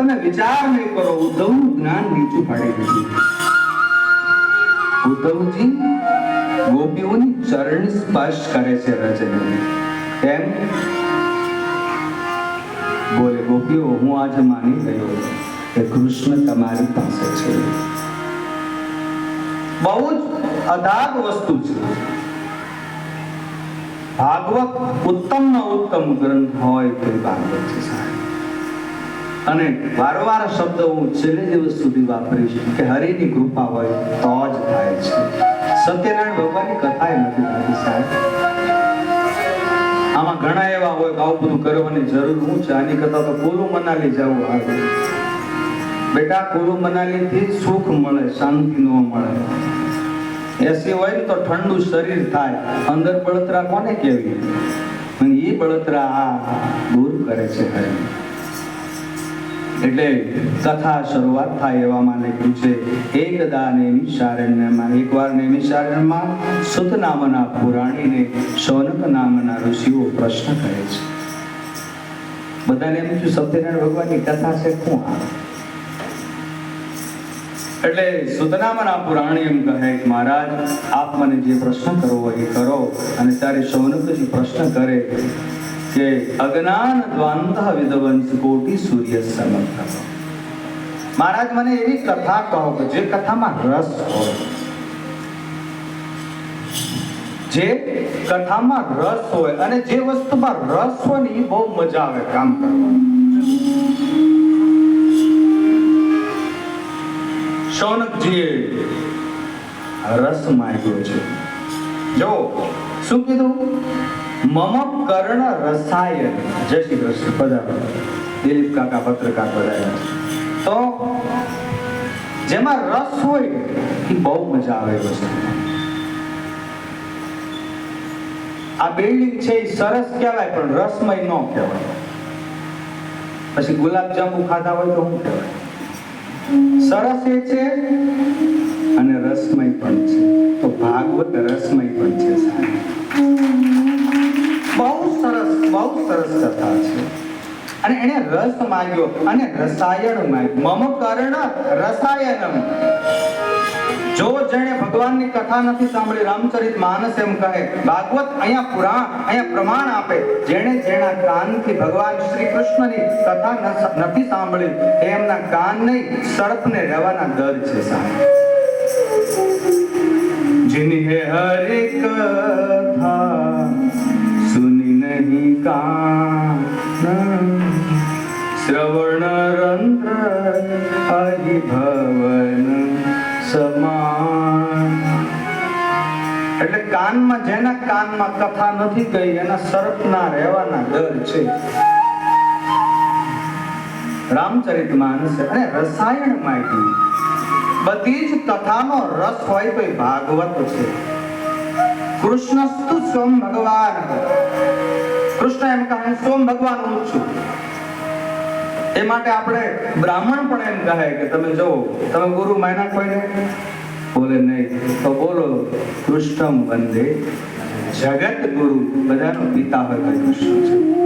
અને વિચાર નહીં કરો ઉદ્ધવ જ્ઞાન નીચું પાડી દીધું. ઉદ્ધવજી ગોપીઓની ચરણ સ્પર્શ કરે છે રજની તેમ બોલે, ગોપીઓ, હું આજે માની ગયો કે કૃષ્ણ તમારી પાસે છે. બહુ જ અદાગ વસ્તુ છે. ભાગવત ઉત્તમમાં ઉત્તમ ગ્રંથ હોય તો ભાગવત છે અને વારંવાર શબ્દ હું છેલ્લે દિવસ સુધી વાપરીશ કે હરિની કૃપા હોય તો જ થાય છે. સત્યનારાયણ ભગવાનની કથા નથી થતી સાહેબ. આમાં ઘણા એવા હોય કે આવું બધું કરવાની જરૂર હું છે. આની કરતા તો કુલુ મનાલી જવું આવે. બેટા, કુલુ મનાલી થી સુખ મળે, શાંતિ ન મળે. એસી હોય તો ઠંડુ શરીર થાય. અંદર બળતરા કોને કેવી? એ બળતરા દૂર કરે છે એટલે કથા શરૂઆત થાય એવામાં લખ્યું છે એકદા નૈમિષારણ્યમાં એકવાર નૈમિષારણ્યમાં સુત નામના પુરાણીને શૌનક નામના ઋષિઓ પ્રશ્ન કરે છે. બધાને એમ થયું, સત્યનારાયણ ભગવાનની કથા છે, શું આ? એટલે સુતનામના પુરાણી એમ કહે કે મહારાજ, આપ મને જે પ્રશ્ન કરવો એ કરો. અને ત્યારે સૌનકજી પ્રશ્ન કરે કે અજ્ઞાન દ્વાંત વિદવંશ કોટી સૂર્ય સમર્થ મહારાજ, મને એવી કથા કહો કે જે કથામાં રસ હોય. જે કથામાં રસ હોય અને જે વસ્તુમાં રસ હોય ને એ બહુ મજા આવે કામ કરવાનું. શૌનકજીએ રસ માંગ્યો છે. જો, શું કીધું? મમ કર્ણ રસાયન જય શ્રી કૃષ્ણ, પધારો. દિલીપ કાકા પત્રકાર પધાર્યા તો, જેમાં રસ હોય, એ બહુ મજા આવે વસ્તુ. આ બિલ્ડિંગ છે એ સરસ કહેવાય, પણ રસમય ન કહેવાય. પછી ગુલાબ જાંબુ ખાધા હોય તો શું કહેવાય? સરસ એ છે અને રસમય પણ છે. તો ભાગવત રસમય પણ છે બહુ સરસ બહુ સરસ કથા છે. અને એને રસ માંગ્યો અને રસાયણ માંગ્યો. મમ કર્ણ રસાયણમ જો જેણે ભગવાનની કથા નથી સાંભળી, રામચરિત માનસ એમ કહે, ભાગવત અહીંયા પુરાણ, અહીંયા પ્રમાણ આપે. જેણે જેના કાનથી ભગવાન શ્રી કૃષ્ણની કથા નથી સાંભળી, એમના કાન નહીં સર્પને રહેવાના દર છે સાહેબ. હરે કથા, સુની નહીં કાન. શ્રવણ રંધ્ર હરિ ભવન સમા એટલે કાનમાં જેના કાનમાં કથા નથી ગઈ એના સર્પના રહેવાના ડર છે. રામચરિત માનસ અને રસાયણ માહિતી બધી જ કથાનો રસ હોય તો ભાગવત છે. કૃષ્ણસ્તુ સ્વમ ભગવાન. કૃષ્ણ એમ કહે સ્વમ ભગવાન હું છું. એ માટે આપણે બ્રાહ્મણ પણ એમ કહે કે, તમે જો તમે ગુરુ માયના કોઈને? બોલે નહીં. તો બોલો કૃષ્ણમ વંદે. જગત ગુરુ બધાનો પિતા હોય કૃષ્ણ છે.